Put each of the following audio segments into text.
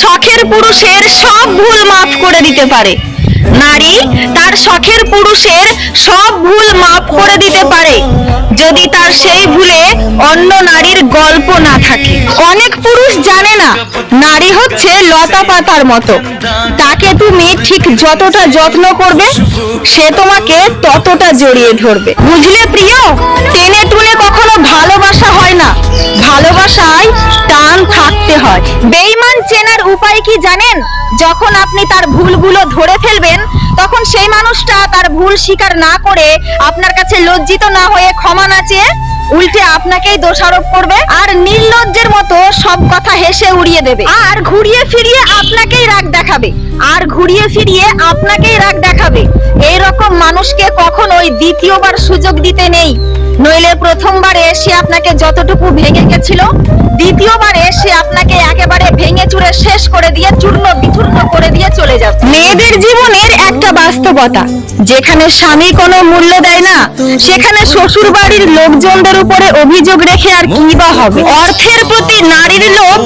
শখের পুরুষের সব ভুল মাফ করে দিতে পারে। নারী তার শখের পুরুষের সব ভুল মাফ করে দিতে পারে। যদি তার সেই ভুলে অন্য নারীর গল্প না থাকে। অনেক পুরুষ জানে না, নারী হচ্ছে লতা পাতার মতো। তাকে তুমি ঠিক যতটা যত্ন করবে, সে তোমাকে ততটা জড়িয়ে ধরবে। বুঝলে প্রিয়? চেনার উপায় কি জানেন? যখন আপনি তার ভুলগুলো ধরে ফেলবেন, তখন সেই মানুষটা তার ভুল স্বীকার না করে আপনার কাছে লজ্জিত না হয়ে ক্ষমা না চেয়ে উল্টে আপনাকেই দোষারোপ করবে আর নির্লজ্জের মতো সব কথা হেসে উড়িয়ে দেবে। আর ঘুরিয়ে ফিরিয়ে আপনাকেই রাগ দেখাবে। আর ঘুরিয়ে ফিরিয়ে আপনাকেই রাগ দেখাবে। এই রকম মানুষকে কখনোই দ্বিতীয়বার সুযোগ দিতে নেই? নইলে প্রথমবারে সে আপনাকে যতটুকু ভেঙে গেছিল, দ্বিতীয়বারে সে আপনাকে একেবারে ভেঙে চুরে শেষ করে দিয়ে চূর্ণ বিচূর্ণ করে দিয়ে চলে যাবে মেয়েদের জীবনের একটা বাস্তবতা, যেখানে স্বামী কোনো মূল্য দেয় না, সেখানে শ্বশুর বাড়ির লোকজনদের উপরে অভিযোগ রেখে আর কি বা হবে? অর্থের প্রতি নারীর লোভ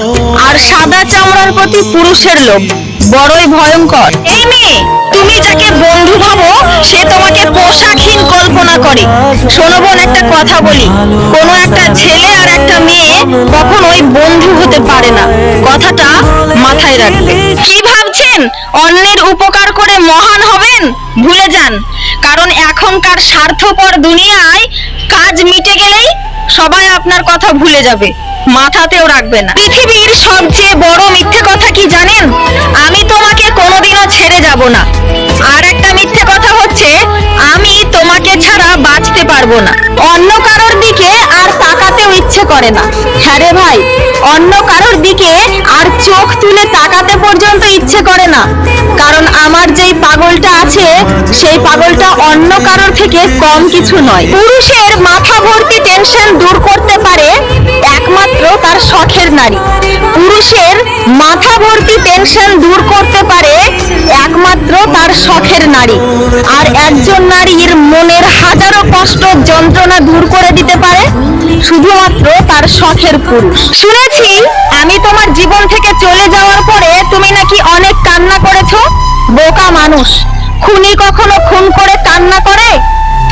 আর সাদা চামড়ার প্রতি পুরুষের লোভ, বড়ই ভয়ঙ্কর। করে। শোনো বোন, একটা কথা বলি। কোনো একটা ছেলে আর একটা মেয়ে কখনোই বন্ধু হতে পারে না। কথাটা মাথায় রাখবে। কি ভাবছেন? অন্যের উপকার করে মহান হবেন? ভুলে যান। কারণ এখনকার স্বার্থপর দুনিয়ায় কাজ মিটে গেলেই সবাই আপনার কথা ভুলে যাবে। মাথাতেও রাখবে না। পৃথিবীর সবচেয়ে বড় মিথ্যে কথা কি জানেন? আমি তোমাকে কোনোদিনও ছেড়ে যাব না। পারব না। অন্য কারোর দিকে আর তাকাতেও ইচ্ছে করে না। হ্যাঁ রে ভাই, অন্য কারোর দিকে আর চোখ তুলে তাকাতে পর্যন্ত ইচ্ছে করে না। কারণ আমার যেই পাগলটা আছে, সেই পাগলটা অন্য কারোর থেকে কম কিছু নয়। পুরুষের মাথা ভর্তি টেনশন দূর করতে পারে একমাত্র তার শখের নারী। পুরুষের মাথা ভর্তি টেনশন দূর করতে পারে একমাত্র তার শখের নারী। আর একজন নারীর হাজারো কষ্ট যন্ত্রণা দূর করে দিতে পারে, শুধুমাত্র তার শখের পুরুষ। শুনেছি, আমি তোমার জীবন থেকে চলে যাওয়ার পরে তুমি নাকি অনেক কান্না করেছ? বোকা মানুষ, খুনি কখনো খুন করে কান্না করে?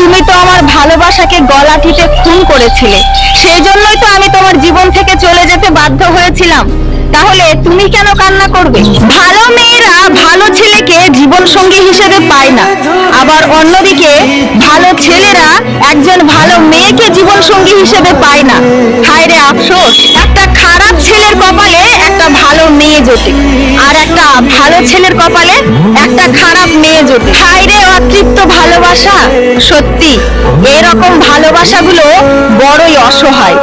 তুমি তো আমার ভালোবাসাকে গলা টিপে খুন করেছিলে। সেই জন্যই তো আমি তোমার জীবন থেকে চলে যেতে বাধ্য হয়েছিলাম। তাহলে তুমি কেন কান্না করবে? ভালো মেয়েরা ভালো ছেলেকে জীবন সঙ্গী হিসেবে পায় না। আবার অন্যদিকে, ভালো ছেলেরা একজন ভালো মেয়েকে জীবন সঙ্গী হিসেবে পায় না। হায় রে আফসোস, একটা খারাপ ছেলের কপালে একটা ভালো মেয়ে জোটে। আর একটা ভালো ছেলের কপালে একটা খারাপ মেয়ে জোটে হায় রে অতৃপ্ত ভালোবাসা? সত্যি এরকম ভালোবাসাগুলো বড়ই অসহায়।